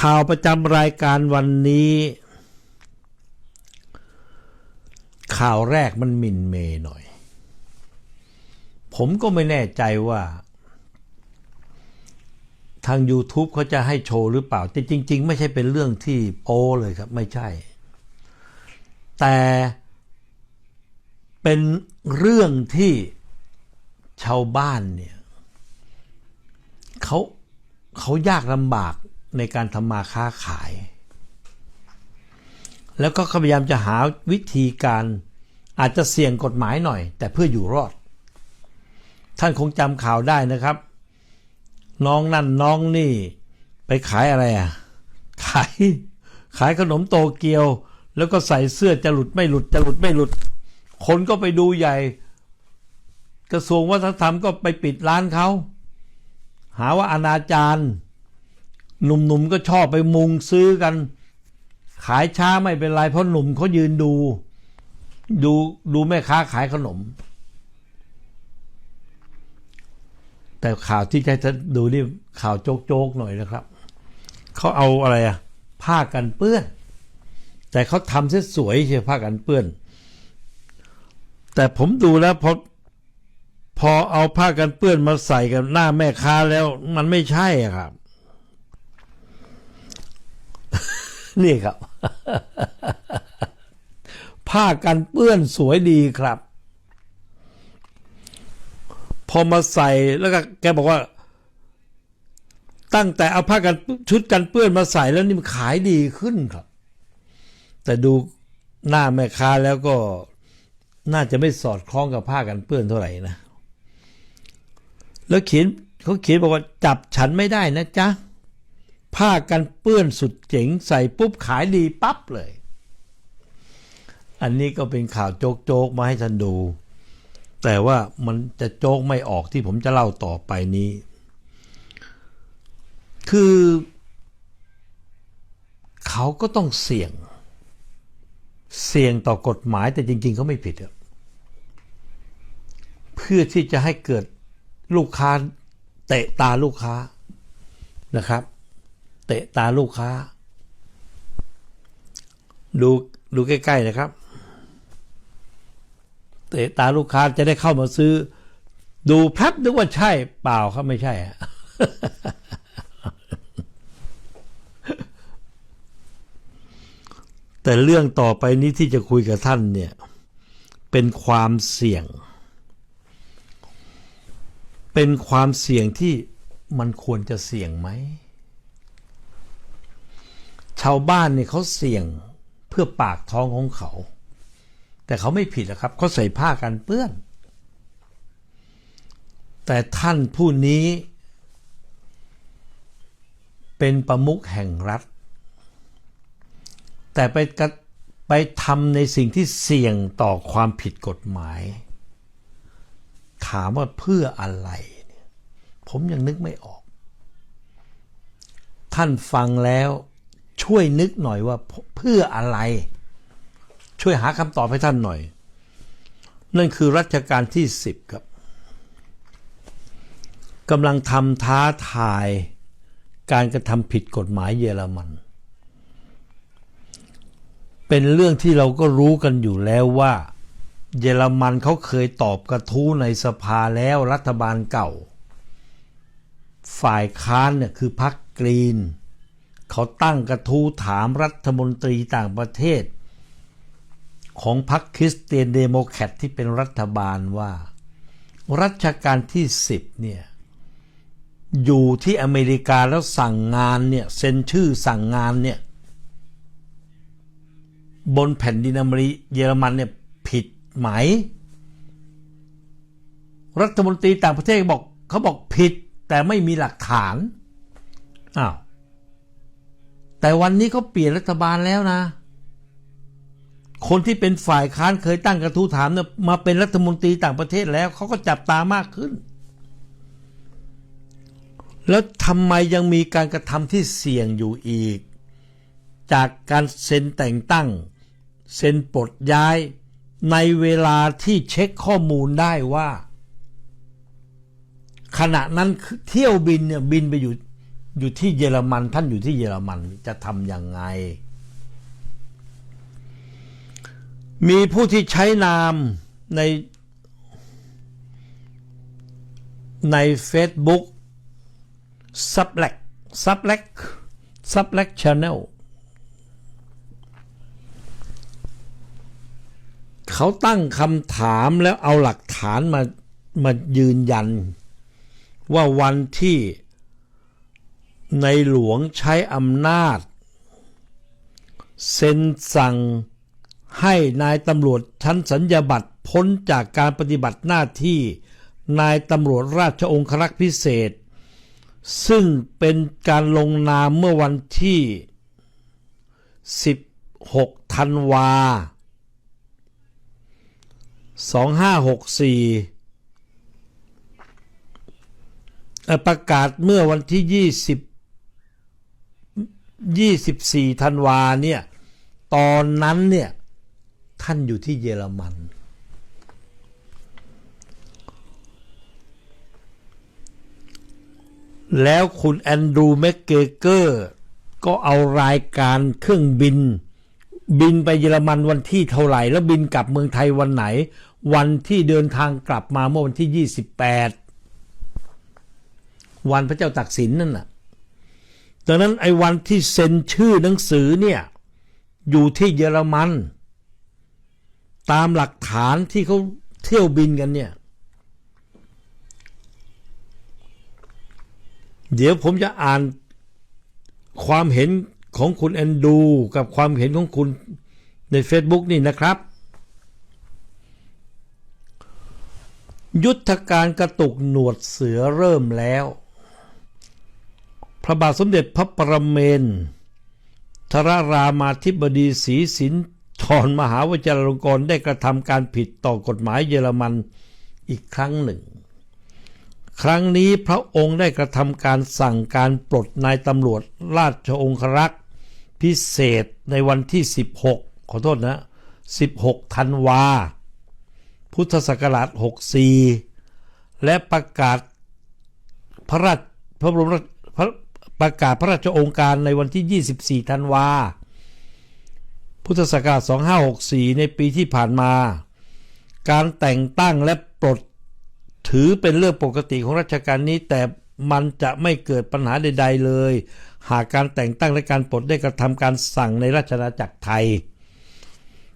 ข่าวประจำรายการวันนี้ ข่าวแรกมันมินเมย์หน่อย ผมก็ไม่แน่ใจว่า ทาง YouTube เขาจะให้โชว์หรือเปล่า แต่จริง ๆ ไม่ใช่เป็นเรื่องที่โป้เลยครับ ไม่ใช่ แต่เป็นเรื่องที่ชาวบ้านเนี่ยเขาเขายากลำบาก ในการทำมาค้าขาย แล้วก็ขาพยายามจะหาวิธีการอาจจะเสี่ยงกฎหมายหน่อย แต่เพื่ออยู่รอด ท่านคงจำข่าวได้นะครับ น้องนั่นน้องนี่ ไปขายอะไรอะ ขาย ขายขนมโตเกียว แล้วก็ใส่เสื้อจะหลุดไม่หลุดจะหลุดไม่หลุด คนก็ไปดูใหญ่ กระทรวงวัฒนธรรมก็ไปปิดร้านเขาหาว่าอนาจาร หนุ่มๆก็ชอบไปมุงซื้อกัน ขายช้าไม่เป็นไรเพราะหนุ่มเขายืนดู ดูดูแม่ค้าขายขนม แต่ข่าวที่ใจะดูนี่ข่าวโจ๊กๆหน่อยนะครับเขาเอาอะไรอะผ้ากันเปื้อน แต่เขาทำเสียสวยเชียผ้ากันเปื้อน แต่ผมดูแล้วพอพอเอาผ้ากันเปื้อนมาใส่กับหน้าแม่ค้าแล้วมันไม่ใช่ครับ นี่ครับ ผ้ากันเปื้อนสวยดีครับ พอมาใส่แล้วก็แกบอกว่า ตั้งแต่เอาผ้ากันชุดกันเปื้อนมาใส่แล้วนี่มันขายดีขึ้นครับ แต่ดูหน้าแม่ค้าแล้วก็น่าจะไม่สอดคล้องกับผ้ากันเปื้อนเท่าไหร่นะ แล้วเขียนเขาเขียนบอกว่าจับฉันไม่ได้นะจ๊ะ ผ้ากันเปื้อนสุดเจ๋งใส่ปุ๊บขายดีปั๊บเลย อันนี้ก็เป็นข่าวโจกๆมาให้ท่านดู แต่ว่ามันจะโจกไม่ออกที่ผมจะเล่าต่อไปนี้ คือ เขาก็ต้องเสี่ยง เสี่ยงต่อกฎหมายแต่จริง ๆ เขาไม่ผิดเพื่อที่จะให้เกิดลูกค้าเตะตาลูกค้านะครับ เตะตาลูกค้า ดูดูใกล้ ๆ นะครับ เตะตาลูกค้าจะได้เข้ามาซื้อ ดูแป๊บนึกว่าใช่เปล่าครับไม่ใช่แต่เรื่องต่อไปนี้ที่จะคุยกับท่านเนี่ย เป็นความเสี่ยง เป็นความเสี่ยงที่มันควรจะเสี่ยงไหมาวบ้านเนี่ยเขาเสี่ยงเพื่อปากท้องของเขา แต่เขาไม่ผิดนะครับเขาใส่ผ้ากันเปื้อน แต่ท่านผู้นี้ เป็นประมุขแห่งรัฐ แต่ไปกระไปทำในสิ่งที่เสี่ยงต่อความผิดกฎหมาย ถามว่าเพื่ออะไรเนี่ยผมยังนึกไม่ออก ท่านฟังแล้ว ช่วยนึกหน่อยว่าเพื่ออะไร ช่วยหาคำตอบให้ท่านหน่อย นั่นคือรัชกาลที่สิบครับกำลังทำท้าทายการกระทำผิดกฎหมายเยอรมัน เป็นเรื่องที่เราก็รู้กันอยู่แล้วว่า เยอรมันเขาเคยตอบกระทู้ในสภาแล้วรัฐบาลเก่า ฝ่ายค้านเนี่ยคือพรรคกรีน เขาตั้งกระทู้ถามรัฐมนตรีต่างประเทศ ของพรรคคริสเตียนเดโมแครตที่เป็นรัฐบาลว่า รัชกาลที่สิบเนี่ยอยู่ที่อเมริกาแล้วสั่งงานเนี่ยเซ็นชื่อสั่งงานเนี่ยบนแผ่นดินอเมริเยอรมันเนี่ยผิดไหม รัฐมนตรีต่างประเทศบอกเขาบอกผิดแต่ไม่มีหลักฐานอ้าว แต่วันนี้เขาเปลี่ยนรัฐบาลแล้วนะ คนที่เป็นฝ่ายค้านเคยตั้งกระทู้ถามเนี่ยมาเป็นรัฐมนตรีต่างประเทศแล้วเขาก็จับตามากขึ้น แล้วทำไมยังมีการกระทำที่เสี่ยงอยู่อีก จากการเซ็นแต่งตั้ง เซ็นปลดย้าย ในเวลาที่เช็คข้อมูลได้ว่า ขณะนั้นเที่ยวบินเนี่ยบินไปอยู่ อยู่ที่เยอรมัน ท่านอยู่ที่เยอรมันจะทำยังไง มีผู้ที่ใช้นามในใน Facebook s u b l a c s u b l a c s u b l a c Channel เขาตั้งคำถามแล้วเอาหลักฐานมามายืนยัน ว่าวันที่ ในหลวงใช้อำนาจ เซ็นสั่งให้นายตำรวจชั้นสัญญาบัตรพ้นจากการปฏิบัติหน้าที่นายตำรวจราชองครักษ์พิเศษ ซึ่งเป็นการลงนามเมื่อวันที่ 16 ธันวา 2564เอ่ประกาศเมื่อวันที่ 20 24ธันวาเนี่ยตอนนั้นเนี่ยท่านอยู่ที่เยอรมัน แล้วคุณแอนดรูแมกเกเกอร์ก็เอารายการเครื่องบิน บินไปเยอรมันวันที่เท่าไหร่ แล้วบินกลับเมืองไทยวันไหน วันที่เดินทางกลับมาเมื่อวันที่ 28 วันพระเจ้าตากสินนั่นน่ะ ดังนั้นไอ้วันที่เซ็นชื่อหนังสือเนี่ยอยู่ที่เยอรมัน ตามหลักฐานที่เขาเที่ยวบินกันเนี่ย เดี๋ยวผมจะอ่านความเห็นของคุณแอนดู กับความเห็นของคุณใน Facebook นี่นะครับ ยุทธการกระตุกหนวดเสือเริ่มแล้ว ระบาทสมเด็จพระประเมนทรรามาธิบดีศรีสินธรมหาวชิรลงกรณ์ได้กระทำการผิดต่อกฎหมายเยอรมันอีกครั้งหนึ่ง ครั้งนี้พระองค์ได้กระทำการสั่งการปลดนายตำรวจราชองครักษ์พิเศษในวันที่ 16 ขอโทษนะ 16 ธันวา พุทธศักราช 64 และประกาศพระราชพระบรมราช ประกาศพระราชองค์การในวันที่ 24 ธันวา พุทธศักราช 2564 ในปีที่ผ่านมา การแต่งตั้งและปลดถือเป็นเรื่องปกติของราชการนี้ แต่มันจะไม่เกิดปัญหาใด ๆ เลย หากการแต่งตั้งและการปลดได้กระทำการสั่งในราชอาณาจักรไทย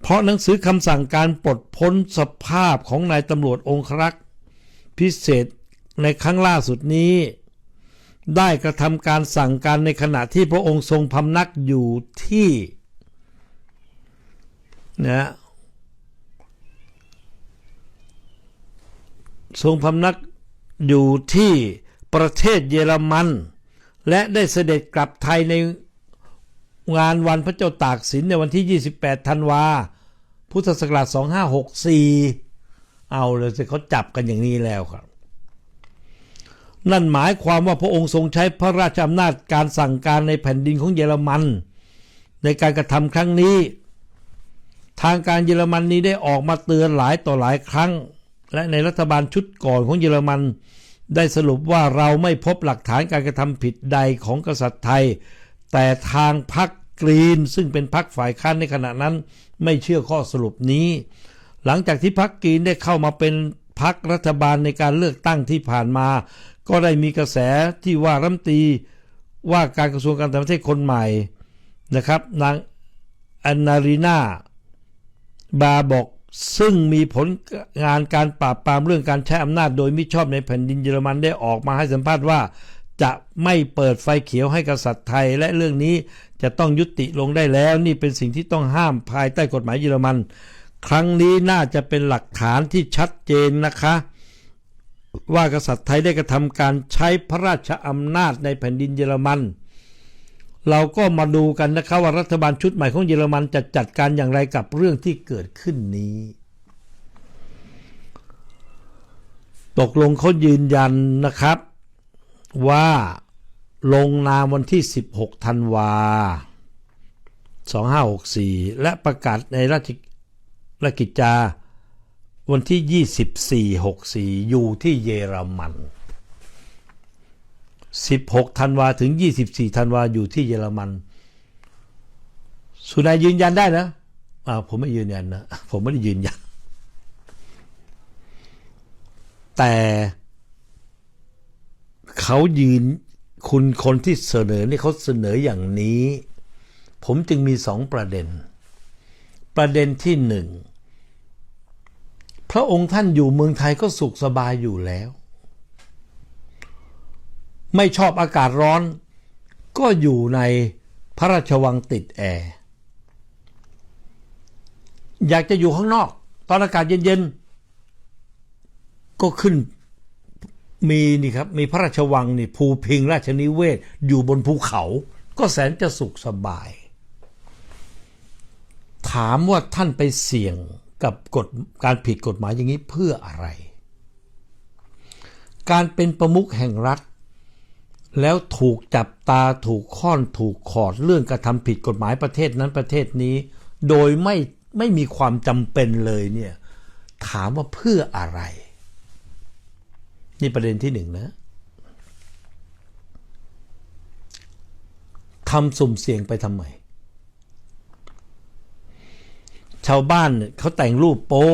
เพราะหนังสือคำสั่งการปลดพ้นสภาพของนายตำรวจองครักษ์พิเศษในครั้งล่าสุดนี้ ได้กระทำการสั่งการในขณะที่พระองค์ทรงพำนักอยู่ที่นะทรงพำนักอยู่ที่ประเทศเยอรมัน และได้เสด็จกลับไทยในงานวันพระเจ้าตากสินในวันที่ 28 ธันวา พุทธศักราช 2564 เอาเลยสิเขาจับกันอย่างนี้แล้วครับ นั่นหมายความว่าพระองค์ทรงใช้พระราชอำนาจการสั่งการในแผ่นดินของเยอรมัน ในการกระทำครั้งนี้ ทางการเยอรมันนี้ได้ออกมาเตือนหลายต่อหลายครั้ง และในรัฐบาลชุดก่อนของเยอรมันได้สรุปว่าเราไม่พบหลักฐานการกระทำผิดใดของกษัตริย์ไทย แต่ทางพรรคกรีนซึ่งเป็นพรรคฝ่ายค้านในขณะนั้น ไม่เชื่อข้อสรุปนี้ หลังจากที่พรรคกรีนได้เข้ามาเป็นพรรครัฐบาลในการเลือกตั้งที่ผ่านมา ก็ได้มีกระแสที่ว่ารัมตีว่าการกระทรวงการต่างประเทศคนใหม่นะครับนางอนนารีนาบาบอกซึ่งมีผลงานการปราบปรามเรื่องการใช้อำนาจโดยมิชอบในแผ่นดินเยอรมันได้ออกมาให้สัมภาษณ์ว่า จะไม่เปิดไฟเขียวให้กษัตริย์ไทย และเรื่องนี้จะต้องยุติลงได้แล้ว นี่เป็นสิ่งที่ต้องห้ามภายใต้กฎหมายเยอรมัน ครั้งนี้น่าจะเป็นหลักฐานที่ชัดเจนนะคะ ว่ากษัตริย์ไทยได้กระทำการใช้พระราชอำนาจในแผ่นดินเยอรมัน เราก็มาดูกันนะครับว่ารัฐบาลชุดใหม่ของเยอรมันจะจัดการอย่างไรกับเรื่องที่เกิดขึ้นนี้ ตกลงเขายืนยันนะครับ ว่าลงนามวันที่ 16 ธันวา 2564 และประกาศในราชกิจจา วันที่ 24 64 อยู่ที่เยอรมัน 16ธันวาถึง 24ธันวาอยู่ที่เยอรมัน สุนายยืนยันได้นะอ่าผมไม่ยืนยันนะ ผมไม่ได้ยืนยัน แต่เขายืนคุณคนที่เสนอนี่เขาเสนออย่างนี้ ผมจึงมีสองประเด็น ประเด็นที่หนึ่ง พระองค์ท่านอยู่เมืองไทยก็สุขสบายอยู่แล้ว ไม่ชอบอากาศร้อน ก็อยู่ในพระราชวังติดแอร์อยากจะอยู่ข้างนอก ตอนอากาศเย็นๆ ก็ขึ้นมีนี่ครับ มีพระราชวังนี่ภูพิงราชนิเวศ อยู่บนภูเขา ก็แสนจะสุขสบาย ถามว่าท่านไปเสี่ยง กับกฎการผิดกฎหมายอย่างนี้เพื่ออะไร การเป็นประมุขแห่งรัฐ แล้วถูกจับตาถูกค้อนถูกขอดเรื่องกระทำผิดกฎหมายประเทศนั้นประเทศนี้ โดยไม่ไม่มีความจำเป็นเลยเนี่ยถามว่าเพื่ออะไร นี่ประเด็นที่หนึ่งนะทำสุ่มเสี่ยงไปทำไม ชาวบ้านเนี่ยเขาแต่งรูปโป๊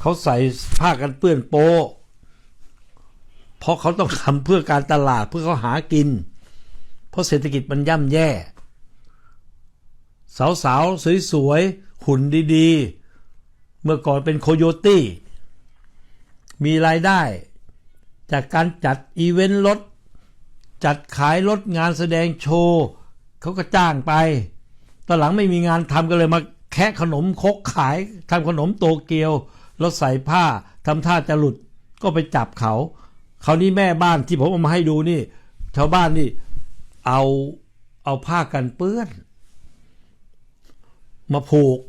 เขาใส่ผ้ากันเปื้อนโป๊เพราะเขาต้องทำเพื่อการตลาดเพื่อเขาหากิน เพราะเศรษฐกิจมันย่ำแย่ สาวๆสวยๆหุ่นดีๆ เมื่อก่อนเป็นโคโยตี้ มีรายได้ จากการจัดอีเวนต์รถ จัดขายรถงานแสดงโชว์เขาก็จ้างไป ตอนหลังไม่มีงานทำก็เลยมา แคะขนมคกขายทำขนมโตเกียว แล้วใส่ผ้าทำท่าจะหลุดก็ไปจับเขา เขาวนี่แม่บ้านที่ผมเอามาให้ดูนี่ชาวบ้านนี่เอาเอาผ้ากันเปื้อน มาผูก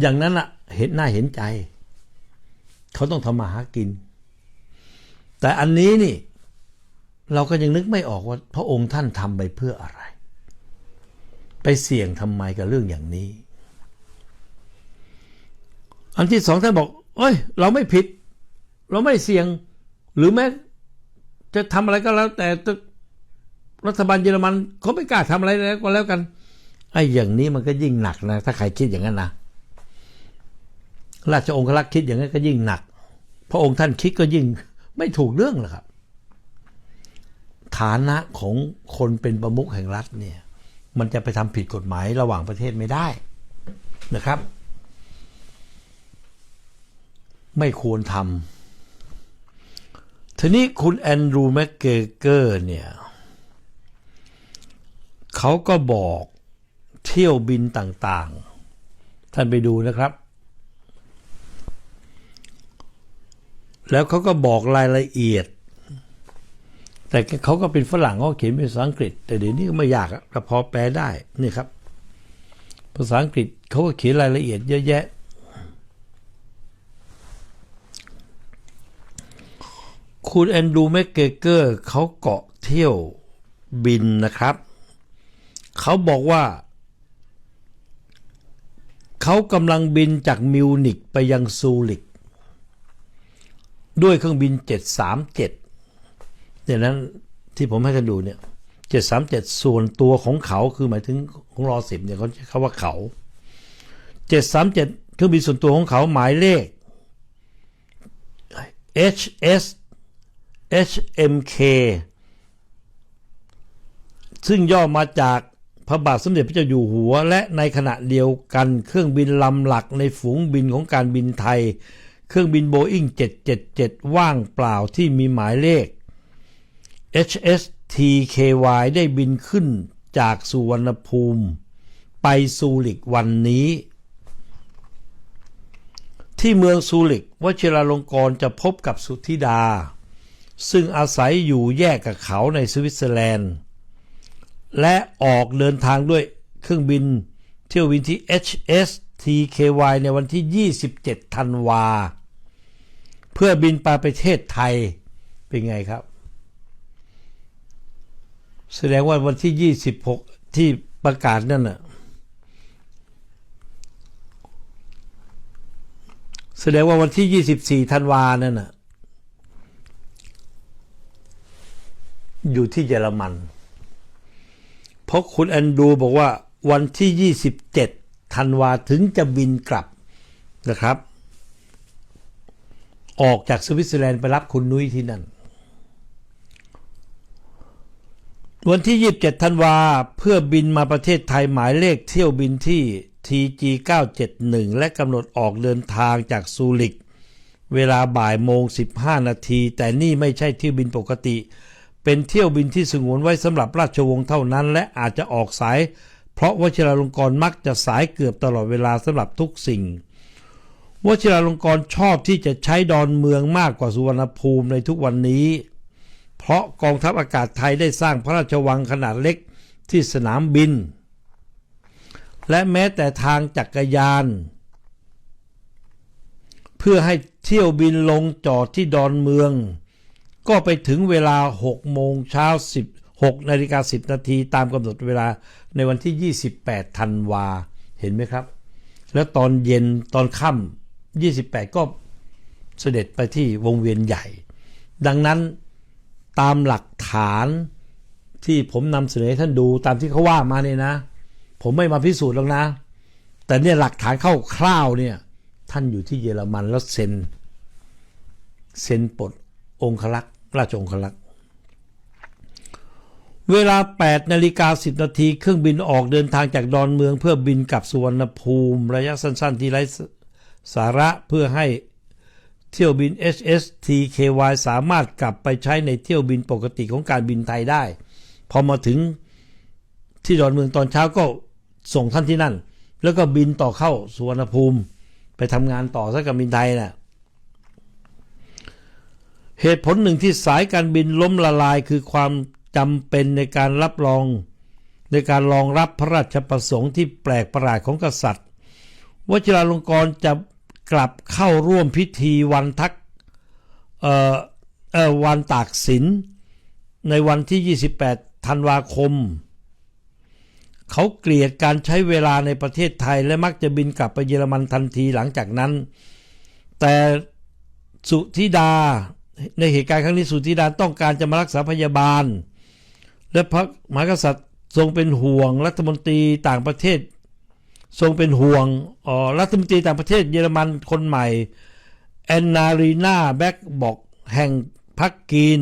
อย่างนั้นอะเห็นหน้าเห็นใจ เขาต้องทำมาหากิน แต่อันนี้นี่ เราก็ยังนึกไม่ออกว่าพระองค์ท่านทำไปเพื่ออะไร ไปเสี่ยงทำไมกับเรื่องอย่างนี้ อันที่สองท่านบอกเอ้ย เราไม่ผิด เราไม่เสี่ยง หรือแม้จะทำอะไรก็แล้ว แต่รัฐบาลเยอรมันเขาไม่กล้าทำอะไรแล้วก็แล้วกันไอ้อย่างนี้มันก็ยิ่งหนักนะ ถ้าใครคิดอย่างนั้นนะราชองครักษ์คิดอย่างนั้นก็ยิ่งหนัก พระองค์ท่านคิดก็ยิ่งไม่ถูกเรื่องหรอกครับ ฐานะของคนเป็นประมุขแห่งรัฐเนี่ย มันจะไปทำผิดกฎหมายระหว่างประเทศไม่ได้นะครับ ไม่ควรทำทีนี้คุณแอนดรูแมกเกเกอร์เนี่ยเขาก็บอกเที่ยวบินต่างๆ ท่านไปดูนะครับ แล้วเขาก็บอกรายละเอียด แต่เขาก็เป็นฝรั่งเขาเขียนเป็นภาษาอังกฤษ แต่เดี๋ยวนี้ก็ไม่ยากก็พอแปลได้นี่ครับ ภาษาอังกฤษเขาก็เขียนรายละเอียดเยอะแยะ คุณแอนดูแมกเกเกอร์เขาเกาะเที่ยวบินนะครับ เขาบอกว่าเขากำลังบินจากมิวนิกไปยังซูริก ด้วยเครื่องบิน 737 เนี่ยนั้นที่ผมให้ท่านดูเนี่ย737ส่วนตัวของเขาคือหมายถึงของรอสิบเนี่ยเขาใช้คำว่าเขา737เครื่องบินส่วนตัวของเขาหมายเลข HS HMK ซึ่งย่อมาจากพระบาทสมเด็จพระเจ้าอยู่หัว และในขณะเดียวกันเครื่องบินลำหลักในฝูงบินของการบินไทย เครื่องบินโบอิ้ง777 ว่างเปล่าที่มีหมายเลข HSTKY ได้บินขึ้นจากสุวรรณภูมิ ไปซูริกวันนี้ ที่เมืองซูริกวชิราลงกรณ์จะพบกับสุธิดา ซึ่งอาศัยอยู่แยกกับเขาในสวิตเซอร์แลนด์ และออกเดินทางด้วยเครื่องบินเที่ยวบินที่ HSTKY ในวันที่ 27 ธันวา เพื่อบินไปประเทศไทยเป็นไงครับ แสดงว่าวันที่ 26 ที่ประกาศนั่นน่ะแสดงว่าวันที่ 24ธันวานั่นน่ะอยู่ที่เยอรมัน เพราะคุณแอนดูบอกว่าวันที่ 27ธันวาถึงจะบินกลับนะครับ ออกจากสวิตเซอร์แลนด์ไปรับคุณนุ้ยที่นั่น วันที่ 27 ธันวา เพื่อบินมาประเทศไทยหมายเลขเที่ยวบินที่ TG 971 และกำหนดออกเดินทางจากซูริก เวลาบ่ายโมง 15 นาที แต่นี่ไม่ใช่เที่ยวบินปกติ เป็นเที่ยวบินที่สงวนไว้สำหรับราชวงศ์เท่านั้นและอาจจะออกสาย เพราะวชิราลงกรณ์มักจะสายเกือบตลอดเวลาสำหรับทุกสิ่งวชิราลงกรณ์ชอบที่จะใช้ดอนเมืองมากกว่าสุวรรณภูมิในทุกวันนี้ เพราะกองทัพอากาศไทยได้สร้างพระราชวังขนาดเล็กที่สนามบิน และแม้แต่ทางจักรยาน เพื่อให้เที่ยวบินลงจอดที่ดอนเมือง ก็ไปถึงเวลา 6 โมงเช้า 16นาฬิกา10 นาทีตามกำหนดเวลาในวันที่ 28 ธันวา เห็นไหมครับ แล้วตอนเย็นตอนค่ำ28 ก็เสด็จไปที่วงเวียนใหญ่ ดังนั้น ตามหลักฐานที่ผมนำเสนอให้ท่านดูตามที่เขาว่ามาเนี่ยนะ ผมไม่มาพิสูจน์หรอกนะ แต่เนี่ยหลักฐานเข้าคร่าวเนี่ย ท่านอยู่ที่เยอรมันแล้วเซ็นเซ็นปลดองคลักษ์ราชองคลักษ์เวลา 8นาฬิกา10 นาทีเครื่องบินออกเดินทางจากดอนเมือง เพื่อบินกลับสุวรรณภูมิ ระยะสั้น ๆ ที่ไร้สาระเพื่อให้ เที่ยวบิน HSTKY สามารถกลับไปใช้ในเที่ยวบินปกติของการบินไทยได้ พอมาถึงที่ดอนเมืองตอนเช้าก็ส่งท่านที่นั่น แล้วก็บินต่อเข้าสุวรรณภูมิ ไปทำงานต่อซะกับบินไทยน่ะเหตุผลหนึ่งที่สายการบินล้มละลายคือความจำเป็นในการรับรอง ในการรองรับพระราชประสงค์ที่แปลกประหลาดของกษัตริย์วชิราลงกรณ์จะ กลับเข้าร่วมพิธีวันทักเอ่อเอ่อวันตากสินในวันที่ 28 ธันวาคม เขาเกลียดการใช้เวลาในประเทศไทยและมักจะบินกลับไปเยอรมันทันทีหลังจากนั้น แต่สุธิดาในเหตุการณ์ครั้งนี้สุธิดาต้องการจะมารักษาพยาบาล และพระมหากษัตริย์ทรงเป็นห่วงรัฐมนตรีต่างประเทศ ทรงเป็นห่วงอ๋อรัฐมนตรีต่างประเทศเยอรมันคนใหม่แอนนารีนาแบ็กบอกแห่งพักกีน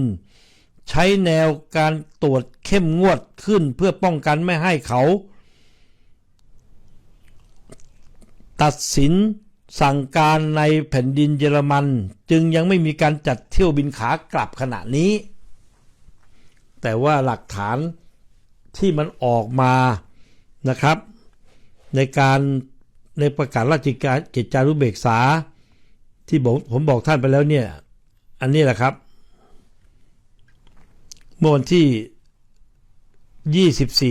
ใช้แนวการตรวจเข้มงวดขึ้นเพื่อป้องกันไม่ให้เขา ตัดสินสั่งการในแผ่นดินเยอรมัน จึงยังไม่มีการจัดเที่ยวบินขากลับขณะนี้ แต่ว่าหลักฐานที่มันออกมานะครับ ในการในประกาศราชกิจจานุเบกษา ที่ผมบอกท่านไปแล้วเนี่ย อันนี้แหละครับเมื่อวันที่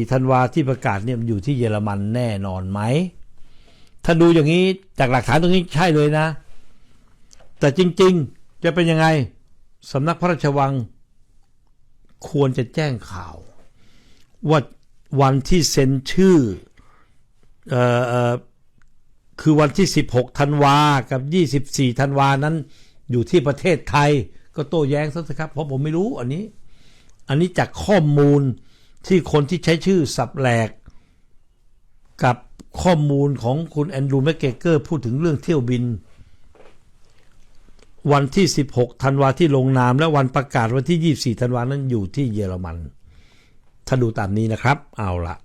24ธันวาที่ประกาศเนี่ยอยู่ที่เยอรมันแน่นอนไหมถ้าดูอย่างนี้จากหลักฐานตรงนี้ใช่เลยนะ แต่จริงๆจะเป็นยังไงสำนักพระราชวัง ควรจะแจ้งข่าว ว่าวันที่เซ็นชื่อ คือวันที่ 16ธันวากับ 24ธันวานั้น อยู่ที่ประเทศไทย ก็โต้แย้งซะสิครับ เพราะผมไม่รู้อันนี้ อันนี้จากข้อมูลที่คนที่ใช้ชื่อสับแหลก กับข้อมูลของคุณแอนดรูว์แมกเกเกอร์พูดถึงเรื่องเที่ยวบิน วันที่ 16ธันวาที่ลงนาม และวันประกาศวันที่ 24ธันวานั้นอยู่ที่เยอรมัน ถ้าดูตามนี้นะครับ เอาละ